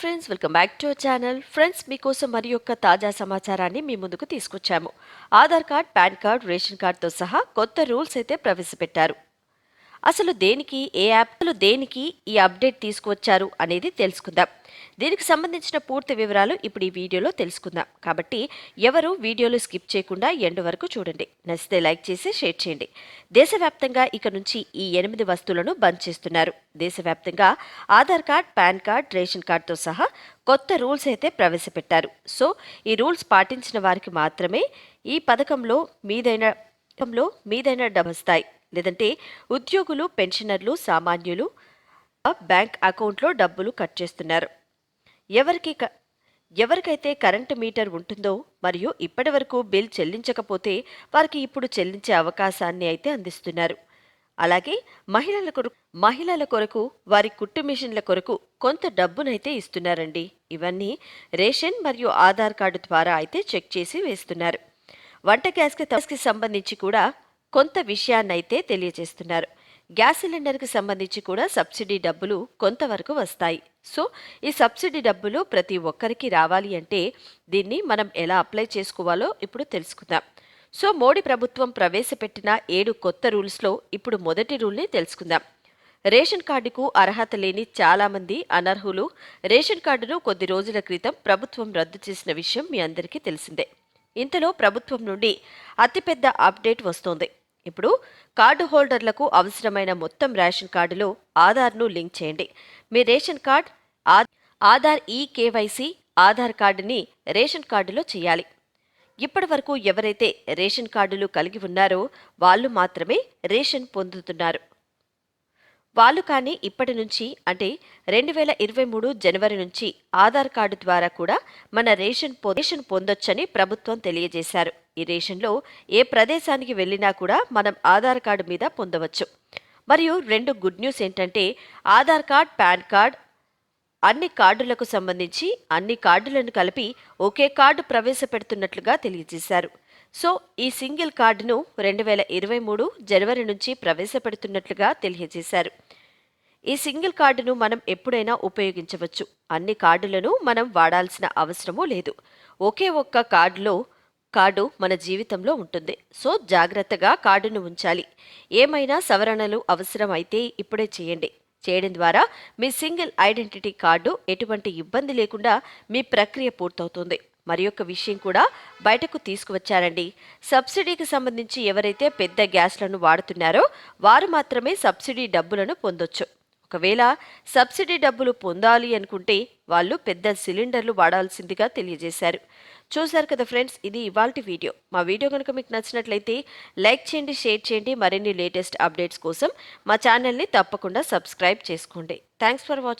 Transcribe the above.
Friends welcome back to channel friends మీకోసం మరి యొక్క తాజా సమాచారాన్ని మీ ముందుకు తీసుకొచ్చాము. Aadhaar card PAN card ration కార్డ్తో సహా కొత్త రూల్స్ అయితే ప్రవేశపెట్టారు. అసలు దేనికి ఏ యాప్లు దేనికి ఈ అప్డేట్ తీసుకువచ్చారు అనేది తెలుసుకుందాం. దీనికి సంబంధించిన పూర్తి వివరాలు ఇప్పుడు ఈ వీడియోలో తెలుసుకుందాం. కాబట్టి ఎవరు వీడియోలు స్కిప్ చేయకుండా ఎండ్ వరకు చూడండి. నచ్చితే లైక్ చేసి షేర్ చేయండి. దేశవ్యాప్తంగా ఇక నుంచి ఈ ఎనిమిది వస్తువులను బంద్ చేస్తున్నారు. దేశవ్యాప్తంగా Aadhaar card PAN card ration కార్డుతో సహా కొత్త రూల్స్ అయితే ప్రవేశపెట్టారు. సో ఈ రూల్స్ పాటించిన వారికి మాత్రమే ఈ పథకంలో మీదైన పథకంలో మీదైన డబ్బుస్తాయి లేదంటే ఉద్యోగులు పెన్షనర్లు సామాన్యులు బ్యాంక్ అకౌంట్లో డబ్బులు కట్ చేస్తున్నారు. ఎవరికి క- ఎవరికైతే కరెంటు మీటర్ ఉంటుందో మరియు ఇప్పటి వరకు బిల్ చెల్లించకపోతే వారికి ఇప్పుడు చెల్లించే అవకాశాన్ని అయితే అందిస్తున్నారు. అలాగే మహిళల కొరకు మహిళల కొరకు వారి కుట్టు మిషన్ల కొరకు కొంత డబ్బునైతే ఇస్తున్నారండి. ఇవన్నీ రేషన్ మరియు ఆధార్ కార్డు ద్వారా అయితే చెక్ చేసి వేస్తున్నారు. వంట గ్యాస్కి గ్యాస్కి సంబంధించి కూడా కొంత విషయాన్నైతే తెలియజేస్తున్నారు. గ్యాస్ సిలిండర్కి సంబంధించి కూడా సబ్సిడీ డబ్బులు కొంతవరకు వస్తాయి. సో ఈ సబ్సిడీ డబ్బులు ప్రతి ఒక్కరికి రావాలి అంటే దీన్ని మనం ఎలా అప్లై చేసుకోవాలో ఇప్పుడు తెలుసుకుందాం. సో మోడీ ప్రభుత్వం ప్రవేశపెట్టిన ఏడు కొత్త రూల్స్లో ఇప్పుడు మొదటి రూల్ని తెలుసుకుందాం. రేషన్ కార్డుకు అర్హత లేని చాలామంది అనర్హులు రేషన్ కార్డును కొద్ది రోజుల క్రితం ప్రభుత్వం రద్దు చేసిన విషయం మీ అందరికీ తెలిసిందే. ఇంతలో ప్రభుత్వం నుండి అతిపెద్ద అప్డేట్ వస్తోంది. ఇప్పుడు కార్డు హోల్డర్లకు అవసరమైన మొత్తం రేషన్ కార్డులో ఆధార్ను లింక్ చేయండి. మీ రేషన్ కార్డ్ ఆ- ఆధార్ ఈ కేవైసీ ఆధార్ కార్డుని రేషన్ కార్డులో చేయాలి. ఇప్పటి వరకు ఎవరైతే రేషన్ కార్డులు కలిగి ఉన్నారో వాళ్ళు మాత్రమే రేషన్ పొందుతున్నారు. వాళ్ళు కానీ ఇప్పటి నుంచి అంటే రెండు వేల ఇరవై మూడు జనవరి నుంచి ఆధార్ కార్డు ద్వారా కూడా మన రేషన్ పొ- రేషన్ పొందొచ్చని ప్రభుత్వం తెలియజేశారు. ఈ రేషన్లో ఏ ప్రదేశానికి వెళ్ళినా కూడా మనం ఆధార్ కార్డు మీద పొందవచ్చు. మరియు రెండు గుడ్ న్యూస్ ఏంటంటే ఆధార్ కార్డ్ పాన్ కార్డ్ అన్ని కార్డులకు సంబంధించి అన్ని కార్డులను కలిపి ఒకే కార్డు ప్రవేశపెడుతున్నట్లుగా తెలియజేశారు. సో ఈ సింగిల్ కార్డును రెండు వేల ఇరవై మూడు జనవరి నుంచి ప్రవేశపెడుతున్నట్లుగా తెలియజేశారు. ఈ సింగిల్ కార్డును మనం ఎప్పుడైనా ఉపయోగించవచ్చు. అన్ని కార్డులను మనం వాడాల్సిన అవసరమూ లేదు. ఒకే ఒక్క కార్డులో కార్డు మన జీవితంలో ఉంటుంది. సో జాగ్రత్తగా కార్డును ఉంచాలి. ఏమైనా సవరణలు అవసరమైతే ఇప్పుడే చేయండి. చేయడం ద్వారా మీ సింగిల్ ఐడెంటిటీ కార్డు ఎటువంటి ఇబ్బంది లేకుండా మీ ప్రక్రియ పూర్తవుతుంది. మరి ఒక విషయం కూడా బయటకు తీసుకువచ్చారండి. సబ్సిడీకి సంబంధించి ఎవరైతే పెద్ద గ్యాస్లను వాడుతున్నారో వారు మాత్రమే సబ్సిడీ డబ్బులను పొందొచ్చు. ఒకవేళ సబ్సిడీ డబ్బులు పొందాలి అనుకుంటే వాళ్ళు పెద్ద సిలిండర్లు వాడాల్సిందిగా తెలియజేశారు. చూశారు కదా ఫ్రెండ్స్ ఇది ఇవాల్టి వీడియో. మా వీడియో కనుక మీకు నచ్చినట్లయితే లైక్ చేయండి షేర్ చేయండి. మరిన్ని లేటెస్ట్ అప్డేట్స్ కోసం మా ఛానల్ని తప్పకుండా సబ్స్క్రైబ్ చేసుకోండి. Thanks for watching.